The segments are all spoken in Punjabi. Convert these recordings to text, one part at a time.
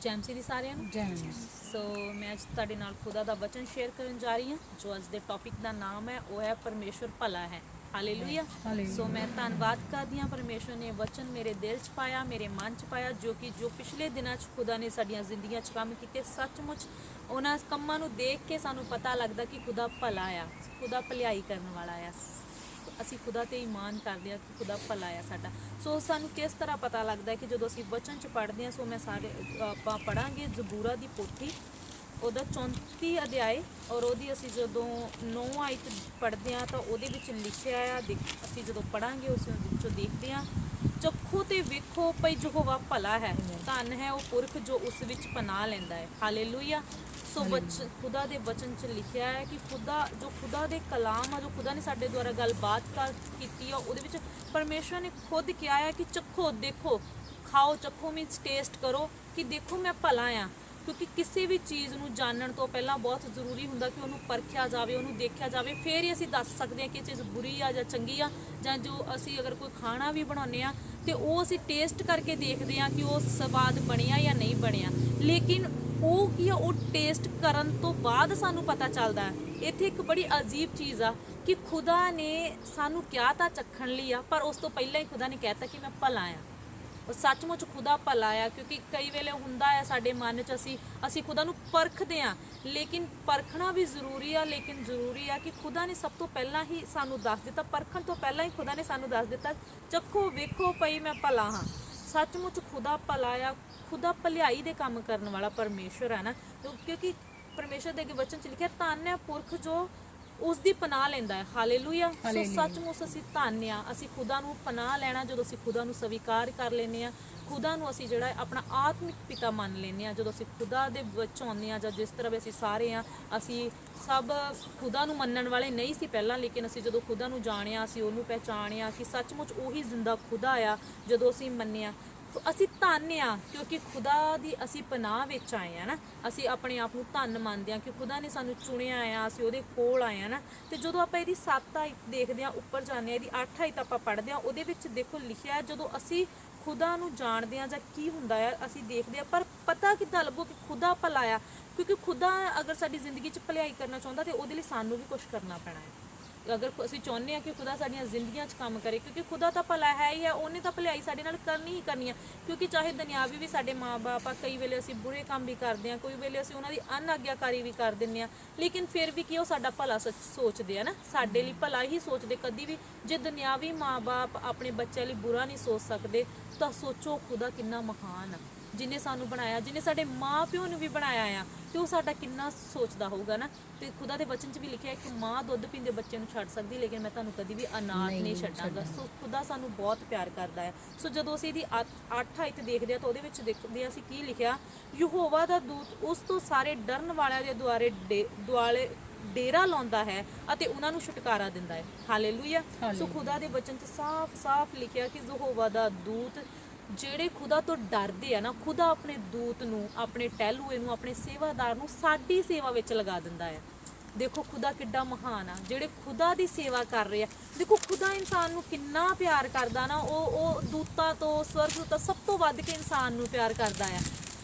ਜੈਮਸੀ ਦੀ ਸਾਰਿਆਂ ਨੂੰ। ਸੋ। ਮੈਂ ਅੱਜ ਤੁਹਾਡੇ ਨਾਲ ਖੁਦਾ ਦਾ ਵਚਨ ਸ਼ੇਅਰ ਕਰਨ ਜਾ ਰਹੀ ਹਾਂ ਜੋ ਅੱਜ ਦੇ ਟੌਪਿਕ ਦਾ ਨਾਮ ਹੈ ਉਹ ਹੈ ਪਰਮੇਸ਼ਵਰ ਭਲਾ ਹੈ। Hallelujah hallelujah. ਸੋ ਮੈਂ ਧੰਨਵਾਦ ਕਰਦੀ ਹਾਂ ਪਰਮੇਸ਼ਵਰ ਨੇ ਵਚਨ ਮੇਰੇ ਦਿਲ 'ਚ ਪਾਇਆ ਮੇਰੇ ਮਨ 'ਚ ਪਾਇਆ ਜੋ ਕਿ ਜੋ ਪਿਛਲੇ ਦਿਨਾਂ 'ਚ ਖੁਦਾ ਨੇ ਸਾਡੀਆਂ ਜ਼ਿੰਦਗੀਆਂ 'ਚ ਕੰਮ ਕੀਤੇ ਸੱਚਮੁੱਚ ਉਹਨਾਂ ਕੰਮਾਂ ਨੂੰ ਦੇਖ ਕੇ ਸਾਨੂੰ ਪਤਾ ਲੱਗਦਾ ਕਿ ਖੁਦਾ ਭਲਾ ਆ ਖੁਦਾ ਭਲਾਈ ਕਰਨ ਵਾਲਾ ਆ। ਅਸੀਂ ਖੁਦਾ ਤੇ ਈਮਾਨ ਕਰਦੇ ਹਾਂ ਕਿ ਖੁਦਾ ਭਲਾ ਆ ਸਾਡਾ। ਸੋ ਸਾਨੂੰ ਕਿਸ ਤਰ੍ਹਾਂ ਪਤਾ ਲੱਗਦਾ ਕਿ ਜਦੋਂ ਅਸੀਂ ਵਚਨ ਚ ਪੜ੍ਹਦੇ ਹਾਂ, ਸੋ ਮੈਂ ਸਾਰੇ, ਆਪਾਂ ਪੜਾਂਗੇ ਜ਼ਬੂਰਾ ਦੀ ਪੋਥੀ, ਉਹਦਾ 34 ਅਧਿਆਏ ਔਰ ਉਹਦੀ ਅਸੀਂ ਜਦੋਂ 9 ਆਇਤ ਪੜ੍ਹਦੇ ਹਾਂ ਤਾਂ ਉਹਦੇ ਵਿੱਚ ਲਿਖਿਆ ਆ, ਦੇਖ- ਅਸੀਂ ਜਦੋਂ ਪੜਾਂਗੇ ਉਸ ਵਿੱਚੋਂ ਦੇਖਦੇ ਹਾਂ ਚੱਖੋ ਤੇ ਵੇਖੋ ਭਈ ਯਹੋਵਾ ਭਲਾ ਹੈ। ਧੰਨ ਹੈ ਉਹ ਪੁਰਖ ਜੋ ਉਸ ਵਿੱਚ ਪਨਾਹ ਲੈਂਦਾ ਹੈ। ਹਾਲੇਲੂਇਆ। ਸੋ ਵਚ ਖੁਦਾ ਦੇ ਵਚਨ ਚ ਲਿਖਿਆ ਹੈ ਕਿ ਖੁਦਾ ਜੋ ਖੁਦਾ ਦੇ ਕਲਾਮ ਆ ਜੋ ਖੁਦਾ ਨੇ ਸਾਡੇ ਦੁਆਰਾ ਗੱਲਬਾਤ ਕਰ ਕੀਤੀ ਆ ਉਹਦੇ ਵਿੱਚ ਪਰਮੇਸ਼ਵਰ ਨੇ ਖੁਦ ਕਿਹਾ ਹੈ ਕਿ ਚੱਖੋ ਦੇਖੋ ਖਾਓ ਚੱਖੋ ਮੀਨਸ ਟੇਸਟ ਕਰੋ ਕਿ ਦੇਖੋ ਮੈਂ ਭਲਾ ਆ। ਕਿਉਂਕਿ ਕਿਸੇ ਵੀ ਚੀਜ਼ ਨੂੰ ਜਾਣਨ ਤੋਂ ਪਹਿਲਾਂ ਬਹੁਤ ਜ਼ਰੂਰੀ ਹੁੰਦਾ ਕਿ ਉਹਨੂੰ ਪਰਖਿਆ ਜਾਵੇ, ਉਹਨੂੰ ਦੇਖਿਆ ਜਾਵੇ। ਫਿਰ ਹੀ ਅਸੀਂ ਦੱਸ ਸਕਦੇ ਹਾਂ ਕਿ ਇਹ ਚੀਜ਼ ਬੁਰੀ ਆ ਜਾਂ ਚੰਗੀ ਆ ਜਾਂ ਜੋ ਅਸੀਂ ਅਗਰ ਕੋਈ ਖਾਣਾ ਵੀ ਬਣਾਉਂਦੇ ਆ ਤੇ ਉਹ ਅਸੀਂ ਟੇਸਟ ਕਰਕੇ ਦੇਖਦੇ ਆ ਕਿ ਉਹ ਸਵਾਦ ਬਣਿਆ ਜਾਂ ਨਹੀਂ ਬਣਿਆ। ਲੇਕਿਨ ਉਹ ਕੀ ਆ, ਉਹ ਟੇਸਟ ਕਰਨ ਤੋਂ ਬਾਅਦ ਸਾਨੂੰ ਪਤਾ ਚੱਲਦਾ ਹੈ। ਇੱਥੇ ਇੱਕ ਬੜੀ ਅਜੀਬ ਚੀਜ਼ ਆ ਕਿ ਖੁਦਾ ਨੇ ਸਾਨੂੰ ਕਿਹਾ ਤਾਂ ਚੱਖਣ ਲਈ ਆ, ਪਰ ਉਸ ਤੋਂ ਪਹਿਲਾਂ ਹੀ ਖੁਦਾ ਨੇ ਕਹਿਤਾ ਕਿ ਮੈਂ ਭਲਾ ਆ ਉਹ ਸੱਚਮੁੱਚ ਖੁਦਾ ਭਲਾ ਆ, ਕਿਉਂਕਿ ਕਈ ਵੇਲੇ ਹੁੰਦਾ ਆ ਸਾਡੇ ਮਨ 'ਚ ਅਸੀਂ ਅਸੀਂ ਖੁਦਾ ਨੂੰ ਪਰਖਦੇ ਆ। ਲੇਕਿਨ ਪਰਖਣਾ ਵੀ ਜ਼ਰੂਰੀ ਆ, ਲੇਕਿਨ ਜ਼ਰੂਰੀ ਆ ਕਿ ਖੁਦਾ ਨੇ ਸਭ ਤੋਂ ਪਹਿਲਾਂ ਹੀ ਸਾਨੂੰ ਦੱਸ ਦਿੱਤਾ, ਪਰਖਣ ਤੋਂ ਪਹਿਲਾਂ ਹੀ ਖੁਦਾ ਨੇ ਸਾਨੂੰ ਦੱਸ ਦਿੱਤਾ, ਚੱਖੋ ਵੇਖੋ ਪਈ ਮੈਂ ਭਲਾ ਹਾਂ। ਸੱਚਮੁੱਚ ਖੁਦਾ ਭਲਾ ਆ, ਖੁਦਾ ਭਲਾਈ ਦੇ ਕੰਮ ਕਰਨ ਵਾਲਾ ਪਰਮੇਸ਼ਵਰ ਹੈ ਨਾ। ਕਿਉਂਕਿ ਪਰਮੇਸ਼ਵਰ ਦੇ ਅੱਗੇ ਵਚਨ ਚ ਲਿਖਿਆ, ਧੰਨ ਹੈ ਪੁਰਖ ਜੋ ਉਸ ਦੀ ਪਨਾਹ ਲੈਂਦਾ ਹੈ। ਹਾਲੇਲੂਇਆ। ਸੋ। ਸੱਚਮੁੱਚ ਅਸੀਂ ਧੰਨ ਆ ਅਸੀਂ ਖੁਦਾ ਨੂੰ ਪਨਾਹ ਲੈਣਾ ਜਦੋਂ ਅਸੀਂ ਖੁਦਾ ਨੂੰ ਸਵੀਕਾਰ ਕਰ ਲੈਨੇ ਆ ਖੁਦਾ ਨੂੰ ਅਸੀਂ ਜਿਹੜਾ ਆਪਣਾ ਆਤਮਿਕ ਪਿਤਾ ਮੰਨ ਲੈਨੇ ਆ ਜਦੋਂ ਅਸੀਂ ਖੁਦਾ ਦੇ ਵਿੱਚ ਆਉਂਦੇ ਆ ਜਾਂ ਜਿਸ ਤਰ੍ਹਾਂ ਵੀ ਅਸੀਂ ਸਾਰੇ ਆ ਅਸੀਂ ਸਭ ਖੁਦਾ ਨੂੰ ਮੰਨਣ ਵਾਲੇ ਨਹੀਂ ਸੀ ਪਹਿਲਾਂ ਲੇਕਿਨ ਅਸੀਂ ਜਦੋਂ ਖੁਦਾ ਨੂੰ ਜਾਣਿਆ ਅਸੀਂ ਉਹਨੂੰ ਪਹਿਚਾਣਿਆ ਕਿ ਸੱਚਮੁੱਚ ਉਹੀ ਜ਼ਿੰਦਾ ਖੁਦਾ ਆ ਜਦੋਂ ਅਸੀਂ ਮੰਨਿਆ। ਸੋ ਅਸੀਂ ਧੰਨ ਆ ਕਿਉਂਕਿ ਖੁਦਾ ਦੀ ਅਸੀਂ ਪਨਾਹ ਵਿੱਚ ਆਏ ਆ ਨਾ, ਅਸੀਂ ਆਪਣੇ ਆਪ ਨੂੰ ਧੰਨ ਮੰਨਦੇ ਆ ਕਿ ਖੁਦਾ ਨੇ ਸਾਨੂੰ ਚੁਣਿਆ ਆ, ਅਸੀਂ ਉਹਦੇ ਕੋਲ ਆਏ ਆ ਨਾ। ਤੇ ਜਦੋਂ ਆਪਾਂ ਇਹਦੀ 7 ਆਇਤ ਦੇਖਦੇ ਆ, ਉੱਪਰ ਜਾਂਦੇ ਆ, ਇਹਦੀ 8 ਆਇਤ ਆਪਾਂ ਪੜ੍ਹਦੇ ਆ, ਉਹਦੇ ਵਿੱਚ ਦੇਖੋ ਲਿਖਿਆ ਜਦੋਂ ਅਸੀਂ ਖੁਦਾ ਨੂੰ ਜਾਣਦੇ ਆ ਜਾਂ ਕੀ ਹੁੰਦਾ ਆ, ਅਸੀਂ ਦੇਖਦੇ ਆ, ਪਰ ਪਤਾ ਕਿੱਦਾਂ ਲੱਗੋ ਕਿ ਖੁਦਾ ਭਲਾ ਆ ਕਿਉਂਕਿ ਖੁਦਾ ਅਗਰ ਸਾਡੀ ਜ਼ਿੰਦਗੀ 'ਚ ਭਲਾਈ ਕਰਨਾ ਚਾਹੁੰਦਾ ਤੇ ਉਹਦੇ ਲਈ ਸਾਨੂੰ ਵੀ ਕੁਝ ਕਰਨਾ ਪੈਣਾ ਹੈ। ਅਗਰ ਅਸੀਂ ਚਾਹੁੰਦੇ ਆ ਕਿ ਖੁਦਾ ਸਾਡੀਆਂ ਜ਼ਿੰਦਗੀਆਂ 'ਚ ਕੰਮ ਕਰੇ, ਕਿਉਂਕਿ ਖੁਦਾ ਤਾਂ ਭਲਾ ਹੈ ਹੀ ਹੈ, ਉਹਨੇ ਤਾਂ ਭਲਾਈ ਸਾਡੇ ਨਾਲ ਕਰਨੀ ਹੀ ਕਰਨੀ ਹੈ। ਕਿਉਂਕਿ ਚਾਹੇ ਦੁਨਿਆਵੀ ਵੀ ਸਾਡੇ ਮਾਪੇ ਆ, ਕਈ ਵੇਲੇ ਅਸੀਂ ਬੁਰੇ ਕੰਮ ਵੀ ਕਰਦੇ ਆ ਕੋਈ ਵੇਲੇ ਅਸੀਂ ਉਹਨਾਂ ਦੀ ਅਨਾਗਿਆਕਾਰੀ ਵੀ ਕਰ ਦਿੰਦੇ ਆ ਲੇਕਿਨ ਫਿਰ ਵੀ ਕੀ ਉਹ ਸਾਡਾ ਭਲਾ ਸੋਚਦੇ ਆ ਨਾ? ਸਾਡੇ ਲਈ ਭਲਾ ਹੀ ਸੋਚਦੇ। ਕਦੀ ਵੀ ਜੇ ਦੁਨਿਆਵੀ ਮਾਪੇ ਆਪਣੇ ਬੱਚਿਆਂ ਲਈ ਬੁਰਾ ਨਹੀਂ ਸੋਚ ਸਕਦੇ, ਤਾਂ ਸੋਚੋ ਖੁਦਾ ਕਿੰਨਾ ਮਹਾਨ ਆ। ਜਿਨੇ ਸਾਨੂੰ ਬਣਾਇਆ ਜਿਨੇ ਸਾਡੇ ਮਾਪਿਓ ਨੂੰ ਵੀ ਬਣਾਇਆ ਆ ਤੇ ਉਹ ਸਾਡਾ ਕਿੰਨਾ ਸੋਚਦਾ ਹੋਊਗਾ ਨਾ। ਤੇ ਖੁਦਾ ਦੇ ਵਚਨ 'ਚ ਵੀ ਲਿਖਿਆ ਹੈ ਕਿ ਮਾਂ ਦੁੱਧ ਪੀਂਦੇ ਬੱਚੇ ਨੂੰ ਛੱਡ ਸਕਦੀ ਲੇਕਿਨ ਮੈਂ ਤੁਹਾਨੂੰ ਕਦੀ ਵੀ ਅਨਾਥ ਨਹੀਂ ਛੱਡਾਂਗਾ। ਸੋ ਖੁਦਾ ਸਾਨੂੰ ਬਹੁਤ ਪਿਆਰ ਕਰਦਾ ਹੈ। ਸੋ ਜਦੋਂ ਅਸੀਂ ਇਹਦੀ 8 ਆਇਤ ਦੇਖਦੇ ਆ ਤਾਂ ਉਹਦੇ ਵਿੱਚ ਦੇਖਦੇ ਆ ਅਸੀਂ ਕੀ ਲਿਖਿਆ ਯਹੋਵਾ ਦਾ ਦੂਤ ਉਸ ਤੋਂ ਸਾਰੇ ਡਰਨ ਵਾਲਿਆਂ ਦੇ ਦੁਆਰੇ ਦੁਆਲੇ ਡੇਰਾ ਲਾਉਂਦਾ ਹੈ ਅਤੇ ਉਹਨਾਂ ਨੂੰ ਛੁਟਕਾਰਾ ਦਿੰਦਾ ਹੈ। Hallelujah so. ਖੁਦਾ ਦੇ ਵਚਨ 'ਚ ਸਾਫ਼-ਸਾਫ਼ ਲਿਖਿਆ ਕਿ ਯਹੋਵਾ ਦਾ ਦੂਤ ਜਿਹੜੇ ਖੁਦਾ ਤੋਂ ਡਰਦੇ ਆ ਨਾ, ਖੁਦਾ ਆਪਣੇ ਦੂਤ ਨੂੰ, ਆਪਣੇ ਟਹਿਲੂਏ ਨੂੰ, ਆਪਣੇ ਸੇਵਾਦਾਰ ਨੂੰ ਸਾਡੀ ਸੇਵਾ ਵਿੱਚ ਲਗਾ ਦਿੰਦਾ ਹੈ। ਦੇਖੋ ਖੁਦਾ ਕਿੱਡਾ ਮਹਾਨ ਆ। ਜਿਹੜੇ ਖੁਦਾ ਦੀ ਸੇਵਾ ਕਰ ਰਹੇ ਆ, ਦੇਖੋ ਖੁਦਾ ਇਨਸਾਨ ਨੂੰ ਕਿੰਨਾ ਪਿਆਰ ਕਰਦਾ ਨਾ, ਉਹ ਉਹ ਦੂਤਾਂ ਤੋਂ ਸਵਰਗ ਦੂਤਾਂ ਸਭ ਤੋਂ ਵੱਧ ਕੇ ਇਨਸਾਨ ਨੂੰ ਪਿਆਰ ਕਰਦਾ ਆ।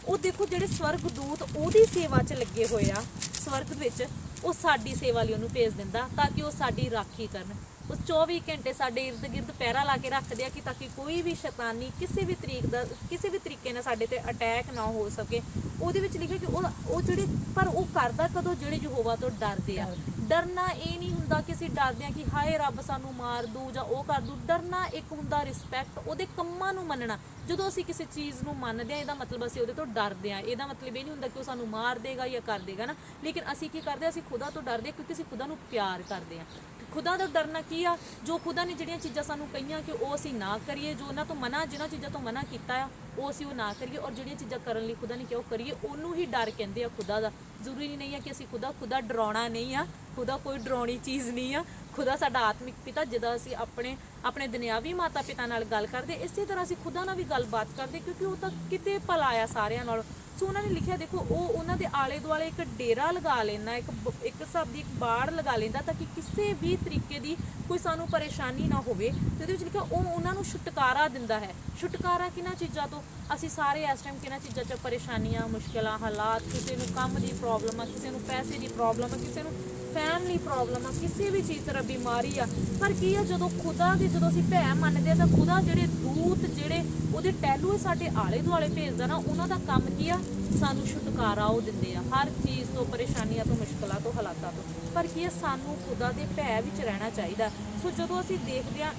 ਉਹ ਦੇਖੋ ਜਿਹੜੇ ਸਵਰਗ ਦੂਤ ਉਹਦੀ ਸੇਵਾ 'ਚ ਲੱਗੇ ਹੋਏ ਆ, ਸਵਰਗ ਵਿੱਚ, ਉਹ ਸਾਡੀ ਸੇਵਾ ਲਈ ਉਹਨੂੰ ਭੇਜ ਦਿੰਦਾ ਤਾਂ ਕਿ ਉਹ ਸਾਡੀ ਰਾਖੀ ਕਰਨ। ਉਸ 24 ਘੰਟੇ ਸਾਡੇ ਇਰਦ ਗਿਰਦ ਪਹਿਰਾ ਲਾ ਕੇ ਰੱਖਦੇ ਆ ਕਿ ਤਾਂ ਕਿ ਕੋਈ ਵੀ ਸ਼ੈਤਾਨੀ ਕਿਸੇ ਵੀ ਤਰੀਕ ਦਾ, ਕਿਸੇ ਵੀ ਤਰੀਕੇ ਨਾਲ ਸਾਡੇ ਤੇ ਅਟੈਕ ਨਾ ਹੋ ਸਕੇ। ਉਹਦੇ ਵਿੱਚ ਲਿਖਿਆ ਕਿ ਉਹ ਉਹ ਜਿਹੜੇ, ਪਰ ਉਹ ਕਰਦਾ ਕਦੋਂ? ਜਿਹੜੇ ਯਹੋਵਾ ਤੋਂ ਡਰਦੇ ਆ। ਡਰਨਾ ਇਹ ਨਹੀਂ ਹੁੰਦਾ ਕਿ ਅਸੀਂ ਡਰਦੇ ਆ ਕਿ ਹਾਏ ਰੱਬ ਸਾਨੂੰ ਮਾਰ ਦੂ ਜਾਂ ਉਹ ਕਰ ਦੂ। ਡਰਨਾ ਇੱਕ ਹੁੰਦਾ ਰਿਸਪੈਕਟ ਉਹਦੇ ਕੰਮਾਂ ਨੂੰ ਮੰਨਣਾ। ਜਦੋਂ ਅਸੀਂ ਕਿਸੇ ਚੀਜ਼ ਨੂੰ ਮੰਨਦੇ ਆ ਇਹਦਾ ਮਤਲਬ ਅਸੀਂ ਉਹਦੇ ਤੋਂ ਡਰਦੇ ਆ ਇਹਦਾ ਮਤਲਬ ਇਹ ਨਹੀਂ ਹੁੰਦਾ ਕਿ ਉਹ ਸਾਨੂੰ ਮਾਰ ਦੇਗਾ ਜਾਂ ਕਰ ਦੇਗਾ ਨਾ। ਲੇਕਿਨ ਅਸੀਂ ਕੀ ਕਰਦੇ ਆ ਅਸੀਂ ਖੁਦਾ ਤੋਂ ਡਰਦੇ ਆ ਕਿਉਂਕਿ ਅਸੀਂ ਖੁਦਾ ਨੂੰ ਪਿਆਰ ਕਰਦੇ ਆ ਖੁਦਾ ਤੋਂ ਡਰਨਾ ਕੀ ਆ? ਜੋ ਖੁਦਾ ਨੇ ਜਿਹੜੀਆਂ ਚੀਜ਼ਾਂ ਸਾਨੂੰ ਕਹੀਆਂ ਕਿ ਉਹ ਅਸੀਂ ਨਾ ਕਰੀਏ, ਜੋ ਉਹਨਾਂ ਤੋਂ ਮਨਾ ਜਿਹਨਾਂ ਚੀਜ਼ਾਂ ਤੋਂ ਮਨਾ ਕੀਤਾ ਆ, ਉਹ ਅਸੀਂ ਉਹ ਨਾ ਕਰੀਏ ਔਰ ਜਿਹੜੀਆਂ ਚੀਜ਼ਾਂ ਕਰਨ ਲਈ ਖੁਦਾ ਨੇ ਕਿਹਾ ਉਹ ਕਰੀਏ, ਉਹਨੂੰ ਹੀ ਡਰ ਕਹਿੰਦੇ ਆ ਖੁਦਾ ਦਾ। ਜ਼ਰੂਰੀ ਨਹੀਂ ਹੈ ਕਿ ਅਸੀਂ ਖੁਦਾ ਖੁਦਾ ਡਰਾਉਣਾ ਨਹੀਂ ਆ। ਖੁਦਾ ਕੋਈ ਡਰਾਉਣੀ ਚੀਜ਼ ਨਹੀਂ ਆ। ਖੁਦਾ ਸਾਡਾ ਆਤਮਿਕ ਪਿਤਾ ਜਿਹਦਾ ਅਸੀਂ ਆਪਣੇ ਆਪਣੇ ਦੁਨਿਆਵੀ ਮਾਤਾ ਪਿਤਾ ਨਾਲ ਗੱਲ ਕਰਦੇ, ਇਸੇ ਤਰ੍ਹਾਂ ਅਸੀਂ ਖੁਦਾ ਨਾਲ ਵੀ ਗੱਲਬਾਤ ਕਰਦੇ, ਕਿਉਂਕਿ ਉਹ ਤਾਂ ਕਿਤੇ ਭਲਾ ਆ ਸਾਰਿਆਂ ਨਾਲ। ਸੋ ਉਹਨਾਂ ਨੇ ਲਿਖਿਆ, ਦੇਖੋ, ਉਹ ਉਹਨਾਂ ਦੇ ਆਲੇ ਦੁਆਲੇ ਇੱਕ ਡੇਰਾ ਲਗਾ ਲੈਂਦਾ, ਇੱਕ ਬ- ਇੱਕ ਹਿਸਾਬ ਦੀ ਇੱਕ ਬਾੜ ਲਗਾ ਲੈਂਦਾ, ਤਾਂ ਕਿ ਕਿਸੇ ਵੀ ਤਰੀਕੇ ਦੀ ਕੋਈ ਸਾਨੂੰ ਪਰੇਸ਼ਾਨੀ ਨਾ ਹੋਵੇ। ਤੇ ਉਹਦੇ ਵਿੱਚ ਲਿਖਿਆ, ਉਹ ਉਹਨਾਂ ਨੂੰ ਛੁਟਕਾਰਾ ਦਿੰਦਾ ਹੈ। ਛੁਟਕਾਰਾ ਕਿਹਨਾਂ ਚੀਜ਼ਾਂ ਤੋਂ? ਅਸੀਂ ਸਾਰੇ ਇਸ ਟਾਈਮ ਕਿਹਨਾਂ ਚੀਜ਼ਾਂ 'ਚ ਪਰੇਸ਼ਾਨੀਆਂ, ਮੁਸ਼ਕਲਾਂ, ਹਾਲਾਤ, ਕਿਸੇ ਨੂੰ ਕੰਮ ਦੀ ਪ੍ਰੋਬਲਮ ਆ, ਕਿਸੇ ਨੂੰ ਪੈਸੇ ਦੀ ਪ੍ਰੋਬਲਮ ਆ, ਕਿਸੇ ਨੂੰ ਫੈਮਿਲੀ ਪ੍ਰੋਬਲਮ ਆ, ਕਿਸੇ ਵੀ ਚੀਜ਼ ਤਰ੍ਹਾਂ ਬਿਮਾਰੀ ਆ। ਪਰ ਕੀ ਆ, ਜਦੋਂ ਖੁਦਾ ਦੀ, ਜਦੋਂ ਅਸੀਂ ਭੈ ਮੰਨਦੇ ਆ, ਤਾਂ ਖੁਦਾ ਜਿਹੜੇ ਦੂਤ, ਜਿਹੜੇ ਉਹਦੇ ਟੈਲੂਏ ਸਾਡੇ ਆਲੇ ਦੁਆਲੇ ਭੇਜਦਾ ਨਾ, ਉਹਨਾਂ ਦਾ ਕੰਮ ਕੀ ਆ? ਸਾਨੂੰ ਛੁਟਕਾਰਾ ਉਹ ਦਿੰਦੇ ਆ। ਹਰ ਚੀਜ਼ ਤੋਂ, ਪਰੇਸ਼ਾਨੀਆਂ ਤੋਂ, ਮੁਸ਼ਕਲਾਂ ਤੋਂ, ਹਾਲਾਤਾਂ ਤੋਂ। ਪਰ ਕੀ ਆ, ਸਾਨੂੰ ਖੁਦਾ ਦੇ ਭੈ ਵਿੱਚ ਰਹਿਣਾ ਚਾਹੀਦਾ। ਸੋ ਜਦੋਂ ਅਸੀਂ ਦੇਖਦੇ ਆ,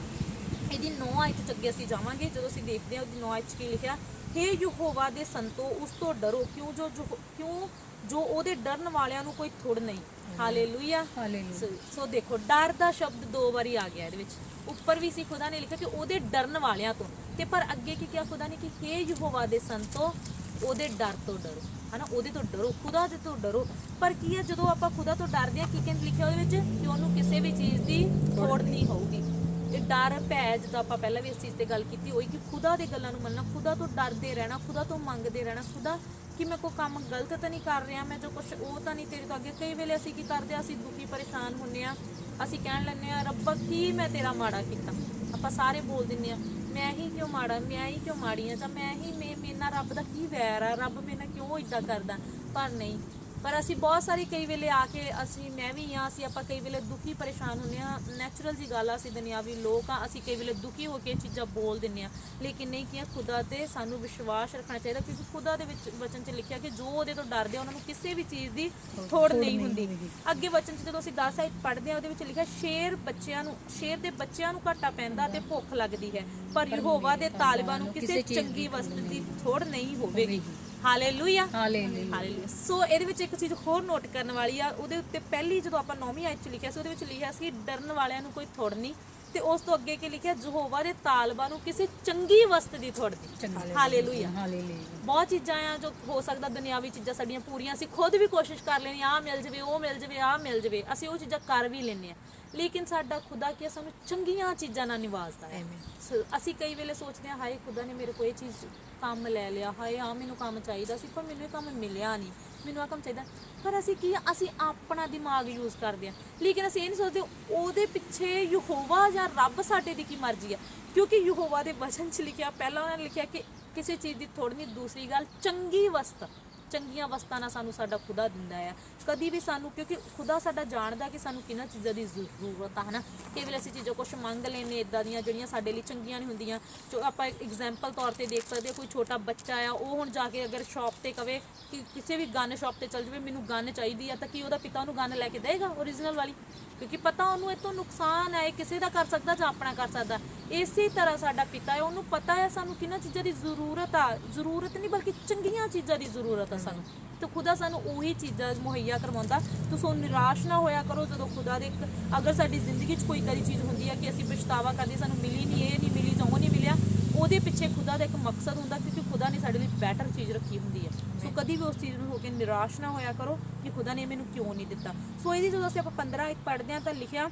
ਇਹਦੀ 9 ਆਇਤ ਚ ਅੱਗੇ ਅਸੀਂ ਜਾਵਾਂਗੇ, ਜਦੋਂ ਅਸੀਂ ਦੇਖਦੇ ਹਾਂ ਉਹਦੀ 9 ਆਇਤ 'ਚ ਕੀ ਲਿਖਿਆ, ਹੇ ਯਹੋਵਾ ਦੇ ਸੰਤੋ, ਉਸ ਤੋਂ ਡਰੋ। ਕਿਉਂ ਜੋ- ਕਿਉਂ ਜੋ ਉਹਦੇ ਡਰਨ ਵਾਲਿਆਂ ਨੂੰ ਕੋਈ ਥੁੜ ਨਹੀਂ। ਹਾਲੇਲੂਇਆ। ਹਾਲੇਲੂਇਆ। ਸੋ ਦੇਖੋ ਡਰ ਦਾ ਸ਼ਬਦ ਦੋ ਵਾਰੀ ਆ ਗਿਆ ਇਹਦੇ ਵਿੱਚ। ਉੱਪਰ ਵੀ ਸੀ ਖੁਦਾ ਨੇ ਲਿਖਿਆ ਕਿ ਉਹਦੇ ਡਰਨ ਵਾਲਿਆਂ ਤੋਂ। ਤੇ ਪਰ ਅੱਗੇ ਕੀ ਕਿਹਾ ਖੁਦਾ ਨੇ ਕਿ ਹੇ ਯਹੋਵਾ ਦੇ ਸੰਤੋ ਉਹਦੇ ਡਰ ਤੋਂ ਡਰੋ। ਹਨਾ ਉਹਦੇ ਤੋਂ ਡਰੋ ਖੁਦਾ ਦੇ ਤੋਂ ਡਰੋ। ਪਰ ਕੀ ਹੈ ਜਦੋਂ ਆਪਾਂ ਖੁਦਾ ਤੋਂ ਡਰਦੇ ਹਾਂ ਕੀ ਕਹਿੰਦੇ ਲਿਖਿਆ ਉਹਦੇ ਵਿੱਚ? ਕਿ ਉਹਨੂੰ ਕਿਸੇ ਵੀ ਚੀਜ਼ ਦੀ ਥੋੜ ਨਹੀਂ ਹੋਊਗੀ। ਇਹ ਡਰ ਭੈ ਜਿੱਦਾਂ ਆਪਾਂ ਪਹਿਲਾਂ ਵੀ ਇਸ ਚੀਜ਼ ਤੇ ਗੱਲ ਕੀਤੀ ਹੋਈ ਕਿ ਖੁਦਾ ਦੇ ਗੱਲਾਂ ਨੂੰ ਮੰਨਣਾ ਖੁਦਾ ਤੋਂ ਡਰਦੇ ਰਹਿਣਾ ਖੁਦਾ ਤੋਂ ਮੰਗਦੇ ਰਹਿਣਾ ਖੁਦਾ ਕਿ ਮੈਂ ਕੋਈ ਕੰਮ ਗਲਤ ਤਾਂ ਨਹੀਂ ਕਰ ਰਿਹਾ, ਮੈਂ ਜੋ ਕੁਝ ਉਹ ਤਾਂ ਨਹੀਂ ਤੇਰੇ ਤੋਂ ਅੱਗੇ। ਕਈ ਵੇਲੇ ਅਸੀਂ ਕੀ ਕਰਦੇ ਆ ਅਸੀਂ ਦੁਖੀ, ਪਰੇਸ਼ਾਨ ਹੁੰਨੇ ਆ ਅਸੀਂ ਕਹਿਣ ਲੈਂਦੇ ਆ ਰੱਬਾ, ਕੀ ਮੈਂ ਤੇਰਾ ਮਾੜਾ ਕੀਤਾ? ਆਪਾਂ ਸਾਰੇ ਬੋਲ ਦਿੰਨੇ ਆ ਮੈਂ ਹੀ ਕਿਉਂ ਮਾੜਾ, ਮੈਂ ਹੀ ਕਿਉਂ ਮਾੜੀ ਆ ਜਾਂ ਮੈਂ ਹੀ, ਮੇ, ਮੇਰੇ ਨਾਲ ਰੱਬ ਦਾ ਕੀ ਵੈਰ ਆ? ਰੱਬ ਮੇਰੇ ਨਾਲ ਕਿਉਂ ਇਦਾਂ ਕਰਦਾ? ਪਰ ਨਹੀਂ ਪਰ ਅਸੀਂ ਬਹੁਤ ਸਾਰੀ ਕਈ ਵੇਲੇ ਆ ਕੇ ਅਸੀਂ ਮੈਂ ਵੀ ਆ ਅਸੀਂ ਆਪਾਂ ਕਈ ਵੇਲੇ ਦੁਖੀ ਪਰੇਸ਼ਾਨ ਹੁੰਨੇ ਆ ਨੈਚੁਰਲ ਜੀ ਗੱਲ ਆ ਅਸੀਂ ਦੁਨਿਆਵੀ ਲੋਕ ਆ ਅਸੀਂ ਕਈ ਵੇਲੇ ਦੁਖੀ ਹੋ ਕੇ ਚੀਜ਼ਾਂ ਬੋਲ ਦਿੰਨੇ ਆ ਲੇਕਿਨ ਨਹੀਂ ਕੀ ਆ ਖੁਦਾ ਤੇ ਸਾਨੂੰ ਵਿਸ਼ਵਾਸ ਰੱਖਣਾ ਚਾਹੀਦਾ ਕਿਉਂਕਿ ਖੁਦਾ ਦੇ ਵਿੱਚ ਵਚਨ 'ਚ ਲਿਖਿਆ ਕਿ ਜੋ ਉਹਦੇ ਤੋਂ ਡਰਦੇ ਆ ਉਹਨਾਂ ਨੂੰ ਕਿਸੇ ਵੀ ਚੀਜ਼ ਦੀ ਥੋੜ ਨਹੀਂ ਹੁੰਦੀ। ਅੱਗੇ ਵਚਨ 'ਚ ਜਦੋਂ ਅਸੀਂ 10 ਸਾਈਡ ਪੜ੍ਹਦੇ ਆ ਉਹਦੇ ਵਿੱਚ ਲਿਖਿਆ ਸ਼ੇਰ ਬੱਚਿਆਂ ਨੂੰ ਸ਼ੇਰ ਦੇ ਬੱਚਿਆਂ ਨੂੰ ਘਾਟਾ ਪੈਂਦਾ ਤੇ ਭੁੱਖ ਲੱਗਦੀ ਹੈ। ਪਰ ਯਹੋਵਾ ਦੇ ਤਾਲਿਬਾਂ ਨੂੰ ਕਿਸੇ ਚੰਗੀ ਵਸਤੂ ਦੀ ਥੋੜ ਨਹੀਂ ਹੋਵੇਗੀ। ਹਾਲੇਲੂਇਆ ਹਾਲੇਲੂਇਆ ਹਾਲੇਲੂਇਆ ਸੋ ਇਹਦੇ ਵਿੱਚ ਇੱਕ ਚੀਜ਼ ਹੋਰ ਨੋਟ ਕਰਨ ਵਾਲੀ ਆ ਉਹਦੇ ਉੱਤੇ ਪਹਿਲੀ ਜਦੋਂ ਆਪਾਂ ਨੌਵੀਂ ਆਇਤ ਚ ਲਿਖਿਆ ਸੀ ਉਹਦੇ ਵਿੱਚ ਲਿਖਿਆ ਸੀ ਡਰਨ ਵਾਲਿਆਂ ਨੂੰ ਕੋਈ ਥੋੜ ਨਹੀਂ। ਤੇ ਉਸ ਤੋਂ ਅੱਗੇ ਕੀ ਲਿਖਿਆ? ਯਹੋਵਾ ਦੇ ਤਾਲਬਾਂ ਨੂੰ ਕਿਸੇ ਚੰਗੀ ਵਸਤ ਦੀ ਥੋੜ ਨਹੀਂ। ਹਾਲੇਲੂਇਆ ਹਾਲੇਲੂਇਆ ਬਹੁਤ ਚੀਜ਼ਾਂ ਆ ਜੋ ਹੋ ਸਕਦਾ ਦੁਨਿਆਵੀ ਚੀਜ਼ਾਂ ਸਾਡੀਆਂ ਪੂਰੀਆਂ ਅਸੀਂ ਖੁਦ ਵੀ ਕੋਸ਼ਿਸ਼ ਕਰ ਲੈਣੀ ਆ ਮਿਲ ਜਵੇ ਉਹ ਮਿਲ ਜਵੇ ਆ ਮਿਲ ਜਵੇ। ਅਸੀਂ ਉਹ ਚੀਜ਼ਾਂ ਕਰ ਵੀ ਲੈਂਦੇ ਆ ਲੇਕਿਨ ਸਾਡਾ ਖੁਦਾ ਕੀ ਸਾਨੂੰ ਚੰਗੀਆਂ ਚੀਜ਼ਾਂ ਨਾਲ ਨਿਵਾਜ਼ਦਾ ਹੈ। ਸੋ ਅਸੀਂ ਕਈ ਵੇਲੇ ਸੋਚਦੇ ਹਾਂ ਹਾਏ ਖੁਦਾ ਨੇ ਮੇਰੇ ਕੋਈ ਚੀਜ਼ ਕੰਮ ਲੈ ਲਿਆ ਹਾਏ ਆ ਮੈਨੂੰ ਕੰਮ ਚਾਹੀਦਾ ਸੀ ਪਰ ਮੈਨੂੰ ਇਹ ਕੰਮ ਮਿਲਿਆ ਨਹੀਂ। ਮੈਨੂੰ ਆ ਕੰਮ ਚਾਹੀਦਾ। ਪਰ ਅਸੀਂ ਕੀ ਅਸੀਂ ਆਪਣਾ ਦਿਮਾਗ ਯੂਜ਼ ਕਰਦੇ ਆ ਲੇਕਿਨ ਅਸੀਂ ਇਹ ਨਹੀਂ ਸੋਚਦੇ ਉਹਦੇ ਪਿੱਛੇ ਯਹੋਵਾ ਜਾਂ ਰੱਬ ਸਾਡੇ ਦੀ ਕੀ ਮਰਜ਼ੀ ਆ। ਕਿਉਂਕਿ ਯਹੋਵਾ ਦੇ ਵਚਨ 'ਚ ਲਿਖਿਆ ਪਹਿਲਾਂ ਉਹਨਾਂ ਨੇ ਲਿਖਿਆ ਕਿ ਕਿਸੇ ਚੀਜ਼ ਦੀ ਥੋੜੀ ਨਹੀਂ ਦੂਸਰੀ ਗੱਲ ਚੰਗੀ ਵਸਤ। ਚੰਗੀਆਂ ਵਸਤਾਂ ਨਾਲ ਸਾਨੂੰ ਸਾਡਾ ਖੁਦਾ ਦਿੰਦਾ ਆ। ਕਦੀ ਵੀ ਸਾਨੂੰ, ਕਿਉਂਕਿ ਖੁਦਾ ਸਾਡਾ ਜਾਣਦਾ ਕਿ ਸਾਨੂੰ ਕਿਹਨਾਂ ਚੀਜ਼ਾਂ ਦੀ ਜ਼ਰੂਰਤ ਆ, ਹਨਾ? ਕਈ ਵੇਲੇ ਅਸੀਂ ਚੀਜ਼ਾਂ ਕੁਝ ਮੰਗ ਲੈਨੇ ਇਦਾਂ ਦੀਆਂ ਜਿਹੜੀਆਂ ਸਾਡੇ ਲਈ ਚੰਗੀਆਂ ਨਹੀਂ ਹੁੰਦੀਆਂ। ਜੋ ਆਪਾਂ ਐਗਜ਼ਾਮਪਲ ਤੌਰ ਤੇ ਦੇਖ ਸਕਦੇ ਹਾਂ, ਕੋਈ ਛੋਟਾ ਬੱਚਾ ਆ, ਉਹ ਹੁਣ ਜਾ ਕੇ ਅਗਰ ਸ਼ਾਪ ਤੇ ਕਵੇ ਕਿ ਕਿਸੇ ਵੀ ਗਨ ਸ਼ਾਪ ਤੇ ਚੱਲ ਜਾਵੇ, ਮੈਨੂੰ ਗਨ ਚਾਹੀਦੀ ਆ, ਤਾਂ ਕੀ ਉਹਦਾ ਪਿਤਾ ਉਹਨੂੰ ਗਨ ਲੈ ਕੇ ਦੇਗਾ ਓਰੀਜਨਲ ਵਾਲੀ? ਕਿਉਂਕਿ ਪਤਾ ਉਹਨੂੰ, ਇਹ ਤੋਂ ਨੁਕਸਾਨ ਹੈ ਕਿਸੇ ਦਾ ਕਰ ਸਕਦਾ ਜਾਂ ਆਪਣਾ ਕਰ ਸਕਦਾ। ਇਸੇ ਤਰ੍ਹਾਂ ਸਾਡਾ ਪਿਤਾ ਹੈ, ਉਹਨੂੰ ਪਤਾ ਹੈ ਸਾਨੂੰ ਕਿਹਨਾਂ ਚੀਜ਼ਾਂ ਦੀ ਜ਼ਰੂਰਤ ਆ। ਜ਼ਰੂਰਤ ਨਹੀਂ ਬਲਕਿ ਚੰਗੀਆਂ ਚੀਜ਼ਾਂ ਦੀ ਜ਼ਰੂਰਤ ਆ ਸਾਨੂੰ। ਤੇ ਖੁਦਾ ਸਾਨੂੰ ਉਹੀ ਚੀਜ਼ਾਂ ਮੁਹੱਈਆ ਕਰਵਾਉਂਦਾ। ਤੁਸੀਂ ਨਿਰਾਸ਼ ਨਾ ਹੋਇਆ ਕਰੋ ਜਦੋਂ ਖੁਦਾ ਦੇ ਇੱਕ- ਅਗਰ ਸਾਡੀ ਜ਼ਿੰਦਗੀ 'ਚ ਕੋਈ ਕਦੀ ਚੀਜ਼ ਹੁੰਦੀ ਹੈ ਕਿ ਅਸੀਂ ਪਛਤਾਵਾ ਕਰਦੇ, ਸਾਨੂੰ ਮਿਲੀ ਨਹੀਂ, ਇਹ ਨਹੀਂ ਮਿਲੀ, ਜਾਂ ਉਹ ਨਹੀਂ ਮਿਲਿਆ, ਉਹਦੇ ਪਿੱਛੇ ਖੁਦਾ ਦਾ ਇੱਕ ਮਕਸਦ ਹੁੰਦਾ ਕਿਉਂਕਿ ਖੁਦਾ ਨੇ ਸਾਡੇ ਲਈ ਬੈਟਰ ਚੀਜ਼ ਰੱਖੀ ਹੁੰਦੀ ਹੈ ਸੋ ਕਦੀ ਵੀ ਉਸ ਚੀਜ਼ ਨੂੰ ਹੋ ਕੇ ਨਿਰਾਸ਼ ਨਾ ਹੋਇਆ ਕਰੋ ਕਿ ਖੁਦਾ ਨੇ ਮੈਨੂੰ ਕਿਉਂ ਨਹੀਂ ਦਿੱਤਾ। ਸੋ ਇਹਦੀ ਜਦੋਂ ਅਸੀਂ ਆਪਾਂ 15 ਇੱਕ ਪੜ੍ਹਦੇ ਹਾਂ ਤਾਂ ਲਿਖਿਆ